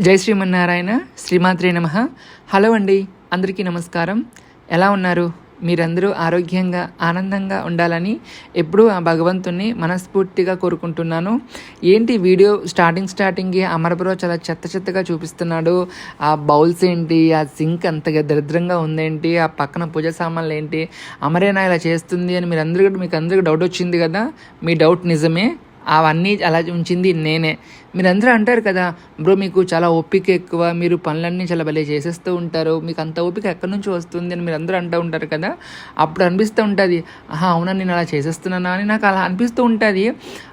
జై శ్రీమన్నారాయణ శ్రీమాత్రే నమ. హలో అండి అందరికీ నమస్కారం. ఎలా ఉన్నారు? మీరందరూ ఆరోగ్యంగా ఆనందంగా ఉండాలని ఎప్పుడూ ఆ భగవంతుణ్ణి మనస్ఫూర్తిగా కోరుకుంటున్నాను. ఏంటి వీడియో స్టార్టింగ్ స్టార్టింగ్కి అమరబ్రో చాలా చెత్త చెత్తగా చూపిస్తున్నాడు. ఆ బౌల్స్ ఏంటి ఆ సింక్ అంతగా దరిద్రంగా ఉందేంటి ఆ పక్కన పూజ సామాన్లు ఏంటి అమరేనా ఇలా చేస్తుంది అని మీరు అందరికీ మీకు అందరికీ డౌట్ వచ్చింది కదా? మీ డౌట్ నిజమే. అవన్నీ అలా ఉంచింది నేనే. మీరందరూ అంటారు కదా బ్రో మీకు చాలా ఓపిక ఎక్కువ మీరు పనులన్నీ చాలా భలే చేసేస్తూ ఉంటారు మీకు అంత ఓపిక ఎక్కడి నుంచి వస్తుంది అని మీరు అందరూ అంటూ ఉంటారు కదా. అప్పుడు అనిపిస్తూ ఉంటుంది ఆహా అవునా నేను అలా చేసేస్తున్నానా అని నాకు అలా అనిపిస్తూ ఉంటుంది.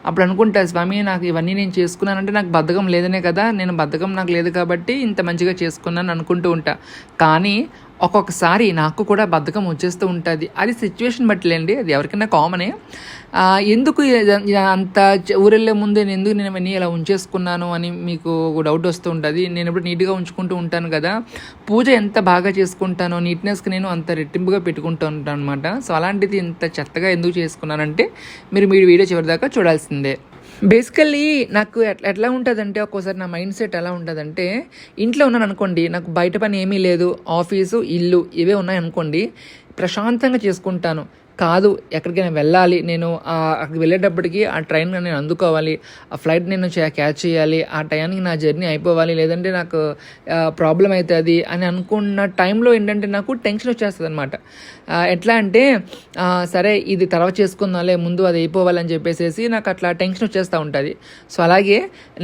అప్పుడు అనుకుంటా స్వామి నాకు ఇవన్నీ నేను చేసుకున్నానంటే నాకు బద్ధకం లేదనే కదా నేను బద్ధకం నాకు లేదు కాబట్టి ఇంత మంచిగా చేసుకున్నాను అనుకుంటూ ఉంటా. కానీ ఒక్కొక్కసారి నాకు కూడా బద్ధకం వచ్చేస్తూ ఉంటుంది. అది సిచ్యువేషన్ బట్టిలేండి అది ఎవరికైనా కామనే ఎందుకు అంత ఊరెళ్ళే ముందు నేను ఎందుకు నేను అవన్నీ ఇలా ఉంచేసుకున్నాను అని మీకు డౌట్ వస్తూ ఉంటుంది. నేను ఎప్పుడు నీట్గా ఉంచుకుంటూ ఉంటాను కదా. పూజ ఎంత బాగా చేసుకుంటానో నీట్నెస్కి నేను అంత రెట్టింపుగా పెట్టుకుంటూ ఉంటాను అనమాట సో అలాంటిది ఇంత చెత్తగా ఎందుకు చేసుకున్నానంటే మీరు మీ వీడియో చివరిదాకా చూడాల్సిందే. బేసికల్లీ నాకు ఎట్లా ఎట్లా ఉంటుందంటే ఒక్కోసారి నా మైండ్ సెట్ ఎలా ఉంటుందంటే ఇంట్లో ఉన్నాను అనుకోండి నాకు బయట పని ఏమీ లేదు ఆఫీసు ఇల్లు ఇవే ఉన్నాయి అనుకోండి ప్రశాంతంగా చేసుకుంటాను. కాదు ఎక్కడికైనా వెళ్ళాలి నేను అక్కడికి వెళ్ళేటప్పటికి ఆ ట్రైన్ నేను అందుకోవాలి ఆ ఫ్లైట్ నేను క్యాచ్ చేయాలి ఆ టైంకి నా జర్నీ అయిపోవాలి లేదంటే నాకు ప్రాబ్లం అవుతుంది అని అనుకున్న టైంలో ఏంటంటే నాకు టెన్షన్ వచ్చేస్తుంది అనమాట ఎట్లా అంటే సరే ఇది తర్వాత చేసుకుందాంలే ముందు అది అయిపోవాలని చెప్పేసి నాకు అట్లా టెన్షన్ వచ్చేస్తూ ఉంటుంది. సో అలాగే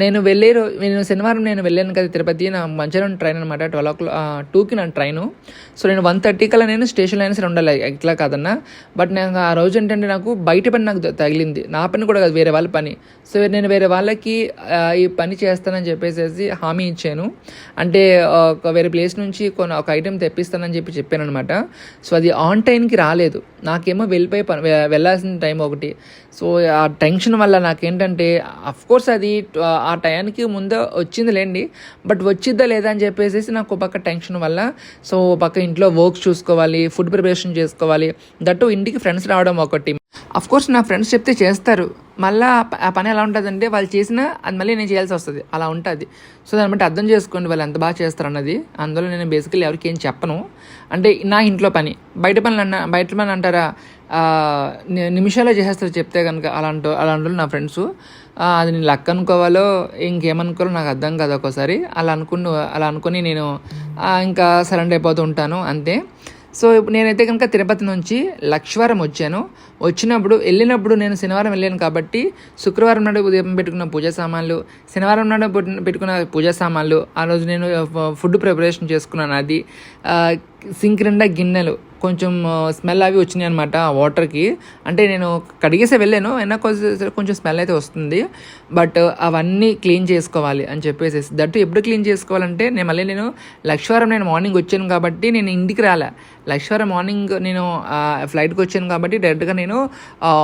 నేను వెళ్ళే నేను శనివారం నేను వెళ్ళాను కదా తిరుపతి నా మంచిర్యాల ట్రైన్ అనమాట ట్వెల్వ్ ఓ క్లాక్ టూకి నా ట్రైను. సో నేను వన్ థర్టీ కల్లా నేను స్టేషన్లో అయినా సరే ఉండాలి ఇట్లా కాదన్నా. బట్ నేను ఆ రోజు ఏంటంటే నాకు బయట పని నాకు తగిలింది. నా పని కూడా కాదు వేరే వాళ్ళ పని. సో నేను వేరే వాళ్ళకి ఈ పని చేస్తానని చెప్పేసి హామీ ఇచ్చాను. అంటే ఒక వేరే ప్లేస్ నుంచి కొన్ని ఒక ఐటెం తెప్పిస్తానని చెప్పి చెప్పాను అనమాట సో అది ఆన్ టైంకి రాలేదు. నాకేమో వెళ్ళిపోయి పని వెళ్ళాల్సిన టైం ఒకటి. సో ఆ టెన్షన్ వల్ల నాకేంటంటే కోర్స్ అది ఆ, టైంకి టయానికి ముందు వచ్చింది లేండి బట్ వచ్చిద్దా లేదా అని చెప్పేసి నాకు ఒక పక్క టెన్షన్ వల్ల సో ఒక పక్క ఇంట్లో వర్క్స్ చూసుకోవాలి ఫుడ్ ప్రిపరేషన్ చేసుకోవాలి. దట్టు ఇంటికి ఫ్రెండ్స్ రావడం ఒకటి. అఫ్ కోర్స్ నా ఫ్రెండ్స్ చెప్తే చేస్తారు. మళ్ళీ ఆ పని ఎలా ఉంటుందంటే వాళ్ళు చేసినా అది మళ్ళీ నేను చేయాల్సి వస్తుంది. అలా ఉంటుంది. సో దాన్ని బట్టి అర్థం చేసుకోండి వాళ్ళు ఎంత బాగా చేస్తారు అన్నది. అందులో నేను బేసికలీ ఎవరికి ఏం చెప్పను. అంటే నా ఇంట్లో పని. బయట పనులు అన్న బయట పని అంటారా? ని- నిమిషాల్లో చేసేస్తారు చెప్తే కనుక అలాంటి అలాంటి నా ఫ్రెండ్స్ అది నేను లక్ అనుకోవాలో ఇంకేమనుకోవాలో నాకు అర్థం కాదు ఒక్కోసారి. అలా అనుకుని అలా అనుకుని నేను ఇంకా సరెండర్ అయిపోతూ ఉంటాను. అంతే. సో నేనైతే కనుక తిరుపతి నుంచి లక్ష్వారం వచ్చాను. వచ్చినప్పుడు వెళ్ళినప్పుడు నేను శనివారం వెళ్ళాను కాబట్టి శుక్రవారం నాడు ఉదయం పెట్టుకున్న పూజా సామాన్లు శనివారం నాడు పెట్టు- పెట్టుకున్న పూజా సామాన్లు ఆ రోజు నేను ఫుడ్ ప్రిపరేషన్ చేసుకున్నాను. అది సింక్ నిండా గిన్నెలు కొంచెం స్మెల్ అవి వచ్చినాయి అనమాట వాటర్కి అంటే నేను కడిగేసే వెళ్ళాను అయినా కొంచెం కొంచెం స్మెల్ అయితే వస్తుంది. బట్ అవన్నీ క్లీన్ చేసుకోవాలి అని చెప్పేసి దట్టు ఎప్పుడు క్లీన్ చేసుకోవాలంటే నేను మళ్ళీ నేను లక్ష్వారం నేను మార్నింగ్ వచ్చాను కాబట్టి నేను ఇంటికి రాలే. లక్ష్వారం మార్నింగ్ నేను ఫ్లైట్కి వచ్చాను కాబట్టి డైరెక్ట్గా నేను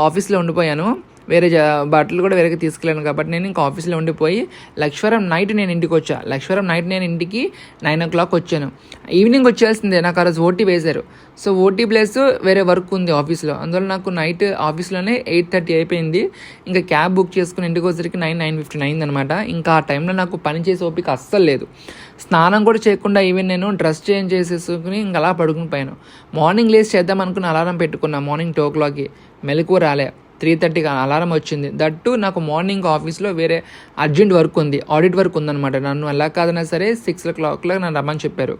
ఆఫీస్లో ఉండిపోయాను. వేరే జా బట్టలు కూడా వేరేగా తీసుకెళ్ళాను కాబట్టి నేను ఇంకా ఆఫీస్లో ఉండిపోయి లక్ష్వరం నైట్ నేను ఇంటికి వచ్చా. లక్ష్వరం నైట్ నేను ఇంటికి నైన్ ఓ క్లాక్ వచ్చాను. ఈవినింగ్ వచ్చేసిందే నాకు ఆ రోజు ఓటీ వేశారు. సో ఓటీ ప్లేస్ వేరే వర్క్ ఉంది ఆఫీస్లో. అందువల్ల నాకు నైట్ ఆఫీస్లోనే ఎయిట్ థర్టీ అయిపోయింది. ఇంకా క్యాబ్ బుక్ చేసుకుని ఇంటికి వచ్చేసరికి నైన్ నైన్ ఫిఫ్టీన్ అయింది అనమాట ఇంకా ఆ టైంలో నాకు పని చేసే ఓపిక అస్సలు లేదు. స్నానం కూడా చేయకుండా ఈవెన్ నేను డ్రెస్ చేంజ్ చేసేసుకుని ఇంకా అలా పడుకుని పోయాను. మార్నింగ్ లేచి చేద్దాం అనుకుని అలారం పెట్టుకున్నా మార్నింగ్ టూ ఓ క్లాక్కి. మెలకు రాలే. త్రీ థర్టీకి అలారం వచ్చింది. దట్టు నాకు మార్నింగ్ ఆఫీస్లో వేరే అర్జెంట్ వర్క్ ఉంది. ఆడిట్ వర్క్ ఉందన్నమాట. నన్ను ఎలా కాదన్నా సరే సిక్స్ ఓ క్లాక్లో నన్ను రమ్మని చెప్పారు.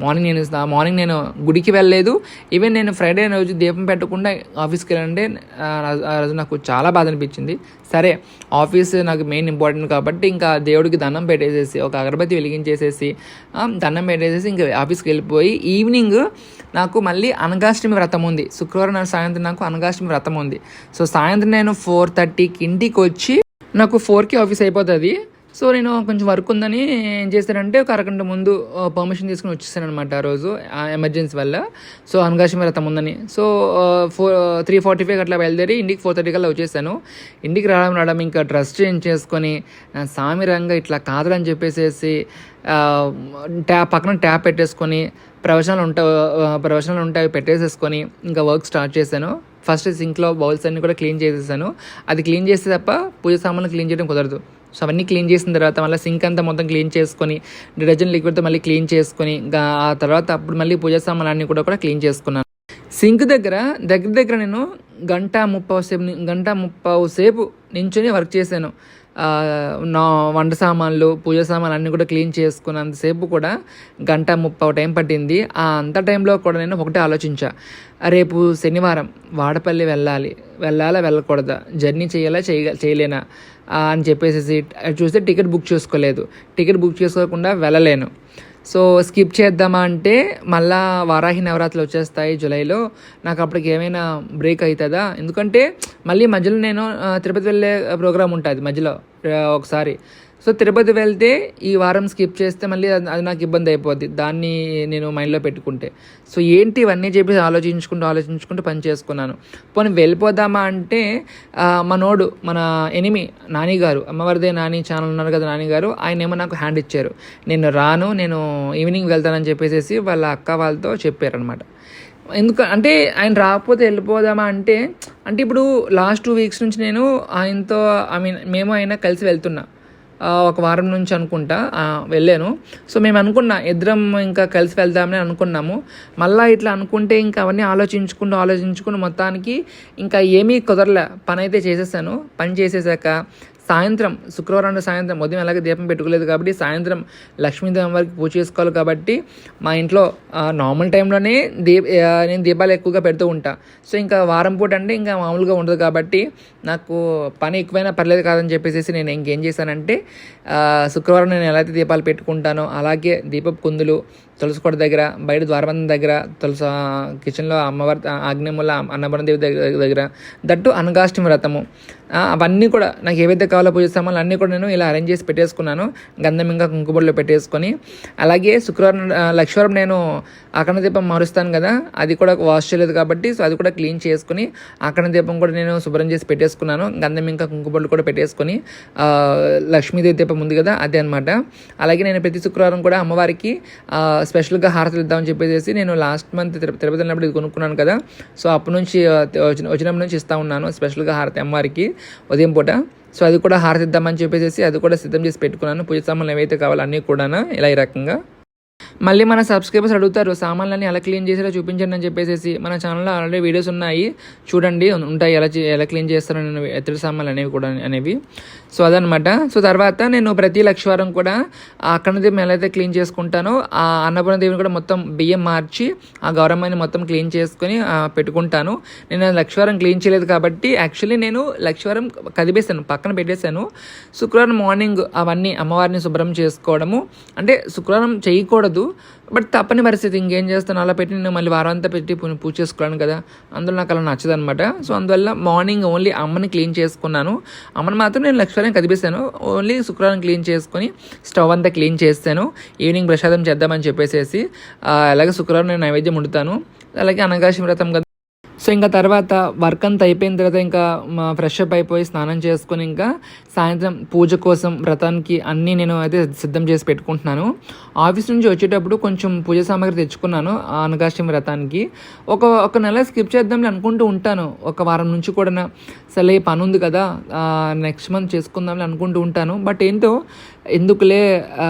మార్నింగ్ నేను మార్నింగ్ నేను గుడికి వెళ్ళలేదు. ఈవెన్ నేను ఫ్రైడే రోజు దీపం పెట్టకుండా ఆఫీస్కి వెళ్ళండి ఆ రోజు- నాకు చాలా బాధ అనిపించింది. సరే ఆఫీస్ నాకు మెయిన్ ఇంపార్టెంట్ కాబట్టి ఇంకా దేవుడికి దండం పెట్టేసేసి ఒక అగరబత్తి వెలిగించేసేసి దండం పెట్టేసేసి ఇంకా ఆఫీస్కి వెళ్ళిపోయి ఈవినింగ్ నాకు మళ్ళీ అనగాష్టమి వ్రతం ఉంది. శుక్రవారం సాయంత్రం నాకు అనగాష్టమి వ్రతం ఉంది. సో సాయంత్రం నేను ఫోర్ థర్టీకి ఇంటికి వచ్చి నాకు ఫోర్కి ఆఫీస్ అయిపోతుంది. సో నేను కొంచెం వర్క్ ఉందని ఏం చేశానంటే ఒక అరగంట ముందు పర్మిషన్ తీసుకుని వచ్చేసాను అనమాట ఆ రోజు ఎమర్జెన్సీ వల్ల. సో అనగాశమి రథం ఉందని. So four three forty five అట్లా బయలుదేరి ఇంటికి ఫోర్ థర్టీ కల్లా వచ్చేసాను. ఇంటికి రావడం రావడం ఇంకా డ్రెస్ చేంజ్ చేసుకొని సామిరంగా ఇట్లా కాదని చెప్పేసేసి ట్యాప్ పక్కన ట్యాప్ పెట్టేసుకొని ప్రవచనాలు ఉంటా ప్రవచనాలు ఉంటాయి అవి పెట్టేసేసుకొని ఇంకా వర్క్ స్టార్ట్ చేశాను. ఫస్ట్ సింక్లో బౌల్స్ అన్ని కూడా క్లీన్ చేసేసాను. అది క్లీన్ చేస్తే తప్ప పూజ సామాన్లు క్లీన్ చేయడం కుదరదు. సో అవన్నీ క్లీన్ చేసిన తర్వాత మళ్ళీ సింక్ అంతా మొత్తం క్లీన్ చేసుకొని డిటర్జెంట్ లిక్విడ్తో మళ్ళీ క్లీన్ చేసుకొని ఆ తర్వాత అప్పుడు మళ్ళీ పూజా సామాన్లన్నీ కూడా కూడా క్లీన్ చేసుకున్నాను. సింక్ దగ్గర దగ్గర దగ్గర నేను గంట ముప్పై సేపు గంట ముప్పై సేపు నించొని వర్క్ చేశాను. నా వంట సామాన్లు పూజ సామాన్లు అన్నీ కూడా క్లీన్ చేసుకున్నంతసేపు కూడా గంట ముప్పై టైం పట్టింది. ఆ అంత టైంలో కూడా నేను ఒకటే ఆలోచించా. రేపు శనివారం వాడపల్లి వెళ్ళాలి. వెళ్ళాలా వెళ్ళకూడదా? జర్నీ చేయాలా చేయ చేయలేనా? అని చెప్పేసి చూస్తే టికెట్ బుక్ చేసుకోలేదు. టికెట్ బుక్ చేసుకోకుండా వెళ్ళలేను. సో స్కిప్ చేద్దామా అంటే మళ్ళా వారాహి నవరాత్రులు వచ్చేస్తాయి జూలైలో. నాకు అప్పటికి ఏమైనా బ్రేక్ అవుతుందా? ఎందుకంటే మళ్ళీ మధ్యలో నేను తిరుపతి వెళ్ళే ప్రోగ్రామ్ ఉంటుంది మధ్యలో ఒకసారి. సో తిరుపతి వెళ్తే ఈ వారం స్కిప్ చేస్తే మళ్ళీ అది అది నాకు ఇబ్బంది అయిపోద్ది. దాన్ని నేను మైండ్లో పెట్టుకుంటే. సో ఏంటి ఇవన్నీ చెప్పేసి ఆలోచించుకుంటూ ఆలోచించుకుంటూ పని చేసుకున్నాను. పోనీ వెళ్ళిపోదామా అంటే మనోడు మన ఎనిమి నాని గారు అమ్మవారిదే నాని ఛానల్ ఉన్నారు కదా నాని గారు ఆయన ఏమో నాకు హ్యాండ్ ఇచ్చారు. నేను రాను నేను ఈవినింగ్ వెళ్తానని చెప్పేసి వాళ్ళ అక్క వాళ్ళతో చెప్పారనమాట ఎందుకు అంటే ఆయన రాకపోతే వెళ్ళిపోదామా అంటే అంటే ఇప్పుడు లాస్ట్ టూ వీక్స్ నుంచి నేను ఆయనతో ఐ మీన్ మేము ఆయన కలిసి వెళ్తున్నా. ఒక వారం నుంచి అనుకుంటా వెళ్ళాను. సో మేము అనుకున్నా ఇద్దరం ఇంకా కలిసి వెళ్దామని అనుకున్నాము. మళ్ళీ ఇట్లా అనుకుంటే ఇంకా అవన్నీ ఆలోచించుకుంటూ ఆలోచించుకుని మొత్తానికి ఇంకా ఏమీ కుదరలే. పని అయితే చేసేసాను. పని చేసేసాక సాయంత్రం శుక్రవారం సాయంత్రం ఉదయం అలాగే దీపం పెట్టుకోలేదు కాబట్టి సాయంత్రం లక్ష్మీదేవి వారికి పూజ చేసుకోవాలి కాబట్టి మా ఇంట్లో నార్మల్ టైంలోనే దీప నేను దీపాలు ఎక్కువగా పెడుతూ ఉంటా. సో ఇంకా వారం పూట అంటే ఇంకా మామూలుగా ఉండదు కాబట్టి నాకు పని ఎక్కువైనా పర్లేదు కాదని చెప్పేసి నేను ఇంకేం చేశానంటే శుక్రవారం నేను ఎలా అయితే దీపాలు పెట్టుకుంటానో అలాగే దీపపు కుందులు తులసికోట దగ్గర బయట ద్వారబంధం దగ్గర తులసి కిచెన్లో అమ్మవారి ఆగ్నేయముల అన్నపూర్ణ దేవి దగ్గర దగ్గర దట్టు అనగాష్టమి వ్రతము. అవన్నీ కూడా నాకు ఏవైతే కావాలో పూజ సామాన్లు అన్నీ కూడా నేను ఇలా అరేంజ్ చేసి పెట్టేసుకున్నాను. గంధం ఇంకా కుంకుబడిలో పెట్టేసుకొని. అలాగే శుక్రవారం లక్ష్మీవారం నేను అఖండ దీపం మారుస్తాను కదా అది కూడా వాష్ చేయలేదు కాబట్టి సో అది కూడా క్లీన్ చేసుకుని అఖండ దీపం కూడా నేను శుభ్రం చేసి పెట్టేసుకున్నాను. గంధం ఇంకా కుంకుబడులు కూడా పెట్టేసుకొని లక్ష్మీదేవి దీపం ఉంది కదా అదే అనమాట అలాగే నేను ప్రతి శుక్రవారం కూడా అమ్మవారికి స్పెషల్గా హారతులు ఇద్దామని చెప్పేసి నేను లాస్ట్ మంత్ తిరుపతి వెళ్ళినప్పుడు ఇది కొనుక్కున్నాను కదా సో అప్పటి నుంచి వచ్చిన వచ్చినప్పటి నుంచి ఇస్తా ఉన్నాను. స్పెషల్గా హారతి అమ్మవారికి. ఉదయం పూట. సో అది కూడా హారతిద్దామని చెప్పేసి అది కూడా సిద్ధం చేసి పెట్టుకున్నాను. పూజ సామాన్లు ఏవైతే కావాలో అన్నీ కూడా ఇలా ఈ రకంగా మళ్ళీ మన సబ్స్క్రైబర్స్ అడుగుతారు సామాన్లన్నీ ఎలా క్లీన్ చేసారో చూపించండి అని చెప్పేసి మన ఛానల్లో ఆల్రెడీ వీడియోస్ ఉన్నాయి. చూడండి ఉంటాయి. ఎలా ఎలా క్లీన్ చేస్తారో ఎత్తడి సామాన్లు అనేవి కూడా అనేవి. సో అదనమాట సో తర్వాత నేను ప్రతి లక్షవారం కూడా ఆ అక్కడ దీపం ఎలా అయితే క్లీన్ చేసుకుంటానో ఆ అన్నపూర్ణ దేవిని కూడా మొత్తం బియ్యం మార్చి ఆ గౌరమ్మని మొత్తం క్లీన్ చేసుకొని పెట్టుకుంటాను. నేను ఆ లక్షవారం క్లీన్ చేయలేదు కాబట్టి యాక్చువల్లీ నేను లక్షవారం కదిపేశాను పక్కన పెట్టేశాను. శుక్రవారం మార్నింగ్ అవన్నీ అమ్మవారిని శుభ్రం చేసుకోవడము. అంటే శుక్రవారం చేయకూడదు. బట్ తప్పని పరిస్థితి. ఇంకేం చేస్తాను? అలా పెట్టి నేను మళ్ళీ వారం అంతా పెట్టి పూజ చేసుకోవాలి కదా. అందులో నాకు అలా నచ్చదు అనమాట సో అందువల్ల మార్నింగ్ ఓన్లీ అమ్మని క్లీన్ చేసుకున్నాను. అమ్మని మాత్రం నేను లక్షవారం కదిపేశాను ఓన్లీ శుక్రవారం క్లీన్ చేసుకొని స్టవ్ అంతా క్లీన్ చేస్తాను. ఈవినింగ్ ప్రసాదం చేద్దామని చెప్పేసి అలాగే శుక్రవారం నేను నైవేద్యం వండుతాను. అలాగే అనగాశి వ్రతం కదా. సో ఇంకా తర్వాత వర్క్ అంతా అయిపోయిన తర్వాత ఇంకా మా ఫ్రెష్ అప్ అయిపోయి స్నానం చేసుకుని ఇంకా సాయంత్రం పూజ కోసం వ్రతానికి అన్నీ నేను అయితే సిద్ధం చేసి పెట్టుకుంటున్నాను. ఆఫీస్ నుంచి వచ్చేటప్పుడు కొంచెం పూజ సామాగ్రి తెచ్చుకున్నాను ఆ అనగాష్టమి వ్రతానికి. ఒక ఒక నెల స్కిప్ చేద్దామని అనుకుంటూ ఉంటాను. ఒక వారం నుంచి కూడా సరే పని ఉంది కదా నెక్స్ట్ మంత్ చేసుకుందాంలే అనుకుంటూ ఉంటాను. బట్ ఏంటో ఎందుకులే ఆ,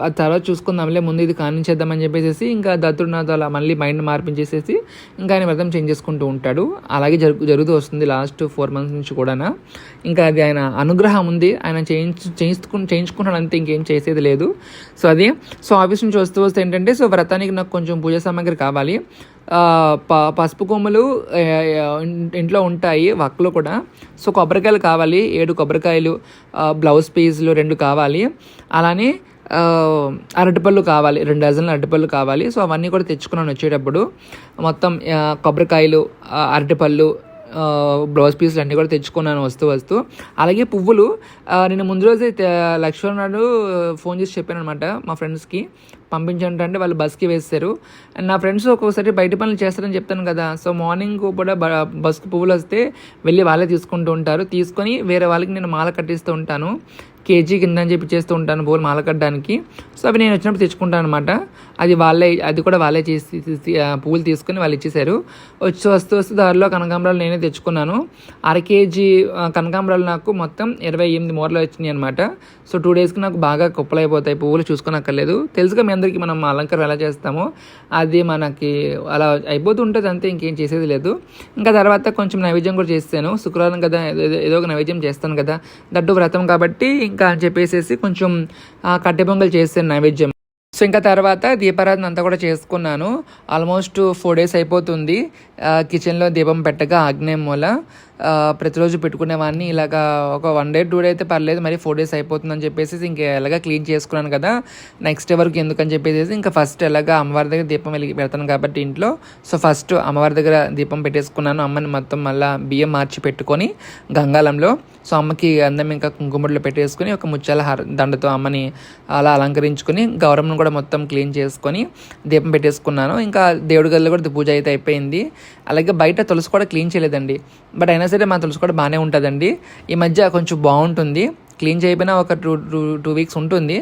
అది తర్వాత చూసుకుందాంలే ముందు ఇది కానించేద్దామని చెప్పేసి ఇంకా దత్తుడు అలా మళ్ళీ మైండ్ మార్పించేసేసి ఇంకా ఆయన వ్రతం చేంజ్ చేసుకుంటూ ఉంటాడు. అలాగే జరుగు జరుగుతూ వస్తుంది లాస్ట్ ఫోర్ మంత్స్ నుంచి కూడా ఇంకా అది ఆయన అనుగ్రహం ఉంది. ఆయన చేయించు చేయించుకు చేయించుకున్నాడు అంతే ఇంకేం చేసేది లేదు. సో అది సో ఆఫీస్ నుంచి వస్తూ వస్తే ఏంటంటే సో వ్రతానికి నాకు కొంచెం పూజ సామాగ్రి కావాలి. ప పసుపు కొమ్ములు ఇంట్లో ఉంటాయి వక్కలు కూడా. సో కొబ్బరికాయలు కావాలి ఏడు కొబ్బరికాయలు బ్లౌజ్ పీసులు రెండు కావాలి. అలానే అరటిపళ్ళు కావాలి రెండు డజన్లు అరటిపళ్ళు కావాలి. సో అవన్నీ కూడా తెచ్చుకున్నాను వచ్చేటప్పుడు. మొత్తం కొబ్బరికాయలు అరటిపళ్ళు బ్లౌజ్ పీసులు అన్నీ కూడా తెచ్చుకున్నాను వస్తూ వస్తూ. అలాగే పువ్వులు నేను ముందు రోజు తే- లక్ష్మణ్ నాడు ఫోన్ చేసి చెప్పాను అనమాట మా ఫ్రెండ్స్కి. పంపించండి అంటే వాళ్ళు బస్కి వేస్తారు. అండ్ నా ఫ్రెండ్స్ ఒక్కొక్కసారి బయట పనులు చేస్తారని చెప్తాను కదా. సో మార్నింగ్ కూడా బ- బస్కి పువ్వులు వస్తే వెళ్ళి వాళ్ళే తీసుకుంటూ ఉంటారు. తీసుకొని వేరే వాళ్ళకి నేను మాల కట్టిస్తూ ఉంటాను. కేజీ కింద అని చెప్పి చేస్తూ ఉంటాను పూలు మాల కట్టడానికి. సో అవి నేను వచ్చినప్పుడు తెచ్చుకుంటాను అనమాట అది వాళ్ళే అది కూడా వాళ్ళే చేసి పూలు తీసుకుని తీసుకొని వాళ్ళు ఇచ్చేసారు వచ్చి వస్తూ వస్తూ దారిలో కనకాంబరాలు నేనే తెచ్చుకున్నాను. అర కేజీ కనకాంబరాలు నాకు మొత్తం ఇరవై ఎనిమిది మూరలు వచ్చినాయి అనమాట సో టూ డేస్కి నాకు బాగా కుప్పలైపోతాయి పువ్వులు చూసుకోనక్కర్లేదు. తెలుసుగా మీ అందరికీ మనం అలంకారం ఎలా చేస్తామో అది మనకి అలా అయిపోతూ ఉంటుంది అంతే ఇంకేం చేసేది లేదు. ఇంకా తర్వాత కొంచెం నైవేద్యం కూడా చేస్తాను. శుక్రవారం కదా ఏదో ఏదో ఒక నైవేద్యం చేస్తాను కదా. దట్టు వ్రతం కాబట్టి ఇంకా అని చెప్పేసి కొంచెం కట్టె పొంగల్ చేస్తాను నైవేద్యం. సో ఇంకా తర్వాత దీపారాధన అంతా కూడా చేసుకున్నాను. ఆల్మోస్ట్ ఫోర్ డేస్ అయిపోతుంది. కిచెన్లో దీపం పెట్టగా ఆగ్నేయం మూల. ప్రతిరోజు పెట్టుకునేవాడిని ఇలాగా ఒక వన్ డే టూ డే అయితే పర్లేదు మరి ఫోర్ డేస్ అయిపోతుందని చెప్పేసి ఇంకా ఎలాగ క్లీన్ చేసుకున్నాను కదా. నెక్స్ట్ వరకు ఎందుకని చెప్పేసి ఇంకా ఫస్ట్ ఎలాగా అమ్మవారి దగ్గర దీపం వెలిగి పెడతాను కాబట్టి ఇంట్లో. సో ఫస్ట్ అమ్మవారి దగ్గర దీపం పెట్టేసుకున్నాను. అమ్మని మొత్తం మళ్ళీ బియ్యం మార్చి పెట్టుకొని గంగాలంలో సో అమ్మకి అందం ఇంకా కుంకుమడిలో పెట్టేసుకొని ఒక ముచ్చాల హార దండతో అమ్మని అలా అలంకరించుకొని గౌరమ్మను కూడా మొత్తం క్లీన్ చేసుకొని దీపం పెట్టేసుకున్నాను. ఇంకా దేవుడి గదిలో కూడా పూజ అయితే అయిపోయింది. అలాగే బయట తులసి కూడా క్లీన్ చేయలేదండి. బట్ అయినా సరే మన తులసి కూడా బాగానే ఉంటుందండి. ఈ మధ్య కొంచెం బాగుంటుంది క్లీన్ చేయకపోయినా ఒక టూ టూ టూ వీక్స్ ఉంటుంది.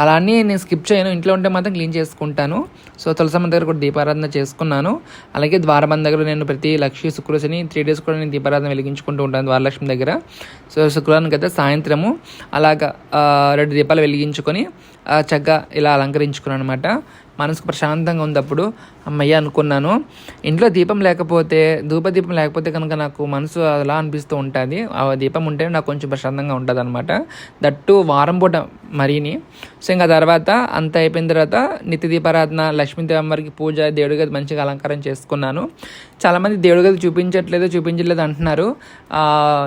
అలానే నేను స్కిప్ చేయను. ఇంట్లో ఉంటే మాత్రం క్లీన్ చేసుకుంటాను. సో తులసమ్మ దగ్గర కూడా దీపారాధన చేసుకున్నాను. అలాగే ద్వారబంధ దగ్గర నేను ప్రతి లక్ష్మీ శుక్రశని త్రీ డేస్ కూడా నేను దీపారాధన వెలిగించుకుంటూ ఉంటాను ద్వారలక్ష్మి దగ్గర. సో శుక్రవారం కదా సాయంత్రము. అలాగా రెండు దీపాలు వెలిగించుకొని చక్కగా ఇలా అలంకరించుకున్నాను అనమాట మనసుకు ప్రశాంతంగా ఉంది అప్పుడు అమ్మయ్య అనుకున్నాను. ఇంట్లో దీపం లేకపోతే ధూప దీపం లేకపోతే కనుక నాకు మనసు అలా అనిపిస్తూ ఉంటుంది. ఆ దీపం ఉంటే నాకు కొంచెం ప్రశాంతంగా ఉంటుంది అనమాట దట్టు వారం పూట మరీని. సో ఇంకా తర్వాత అంత అయిపోయిన తర్వాత నిత్య దీపారాధన లక్ష్మీదేవి అమ్మవారికి పూజ దేవుడి గది మంచిగా అలంకారం చేసుకున్నాను. చాలామంది దేవుడి గది చూపించట్లేదు చూపించట్లేదు అంటున్నారు.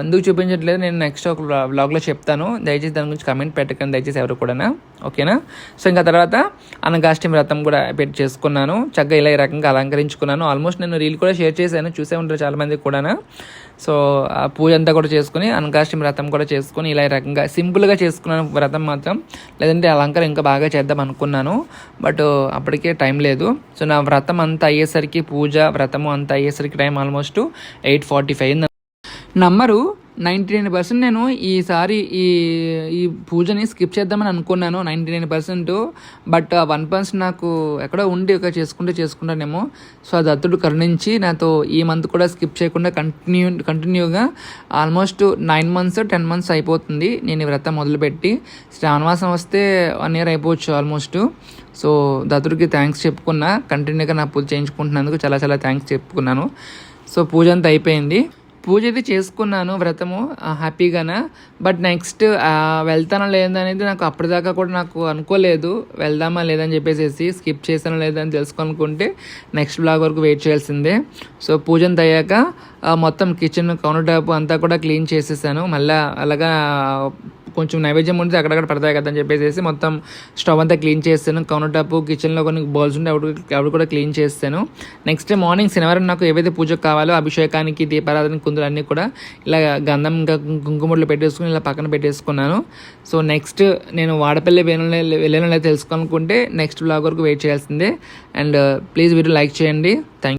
ఎందుకు చూపించట్లేదు? నేను నెక్స్ట్ ఒక బ్లాగ్లో చెప్తాను. దయచేసి దాని గురించి కమెంట్ పెట్టకండి దయచేసి ఎవరు కూడా ఓకేనా? సో ఇంకా తర్వాత అనగాష్టమి వ్రతం కూడా పెట్టి చేసుకున్నాను. చక్కగా ఇలా ఈ రకంగా అలంకరించుకున్నాను. ఆల్మోస్ట్ నేను రీల్ కూడా షేర్ చేశాను. చూసే ఉంటారు చాలామంది కూడా సో ఆ పూజ అంతా కూడా చేసుకుని అనగాష్టమి వ్రతం కూడా చేసుకుని ఇలా ఈ రకంగా సింపుల్గా చేసుకున్నాను వ్రతం మాత్రం. లేదంటే అలంకారం ఇంకా బాగా చేద్దాం అనుకున్నాను. బట్ అప్పటికే టైం లేదు. సో నా వ్రతం అంతా అయ్యేసరికి పూజ వ్రతము అంతా అయ్యేసరికి time almost eight forty five నమ్మరు నైంటీ నైన్ పర్సెంట్ నేను ఈసారి ఈ ఈ పూజని స్కిప్ చేద్దామని అనుకున్నాను నైంటీ నైన్ పర్సెంట్. బట్ ఆ వన్ పర్సెంట్ నాకు ఎక్కడో ఉండి ఒక చేసుకుంటే చేసుకుంటానేమో. సో ఆ దత్తుడు కరుణించి నాతో ఈ మంత్ కూడా స్కిప్ చేయకుండా కంటిన్యూ కంటిన్యూగా almost nine months ten months అయిపోతుంది నేను ఈ వ్రతం మొదలుపెట్టి. శ్రావణమాసం వస్తే వన్ ఇయర్ అయిపోవచ్చు ఆల్మోస్ట్. సో దత్తుడికి థ్యాంక్స్ చెప్పుకున్నా కంటిన్యూగా నా పూజ చేయించుకుంటున్నందుకు చాలా చాలా థ్యాంక్స్ చెప్పుకున్నాను. సో పూజ అంతా అయిపోయింది. పూజ అయితే చేసుకున్నాను వ్రతము హ్యాపీగానే. బట్ నెక్స్ట్ వెళ్తానో లేదనేది నాకు అప్పటిదాకా కూడా నాకు అనుకోలేదు. వెళ్దామా లేదని చెప్పేసి స్కిప్ చేసానో లేదని అని తెలుసుకోనుకుంటే నెక్స్ట్ బ్లాగ్ వరకు వెయిట్ చేయాల్సిందే. సో పూజ తయ్యాక అయ్యాక మొత్తం కిచెన్ కౌంటర్ టాప్ అంతా కూడా క్లీన్ చేసేసాను. మళ్ళీ అలాగా కొంచెం నైవేద్యం ఉంటే అక్కడక్కడ పడతాయి కదా అని చెప్పేసి మొత్తం స్టవ్ అంతా క్లీన్ చేస్తాను. కౌంటర్ టాప్ కిచెన్లో కొన్ని బౌల్స్ ఉంటే అవి అవి కూడా క్లీన్ చేస్తాను. నెక్స్ట్ డే మార్నింగ్ శనివారం నాకు ఏవైతే పూజకు కావాలో అభిషేకానికి దీపారాధన కుందులు అన్నీ కూడా ఇలా గంధం ఇంకా కుంకుమట్లు పెట్టేసుకుని ఇలా పక్కన పెట్టేసుకున్నాను. సో నెక్స్ట్ నేను వాడపల్లి వెళ్ళిన వెళ్ళిన తెలుసుకోవాలనుకుంటే నెక్స్ట్ బ్లాగ్ వరకు వెయిట్ చేయాల్సిందే. And please uh, video like చేయండి. థ్యాంక్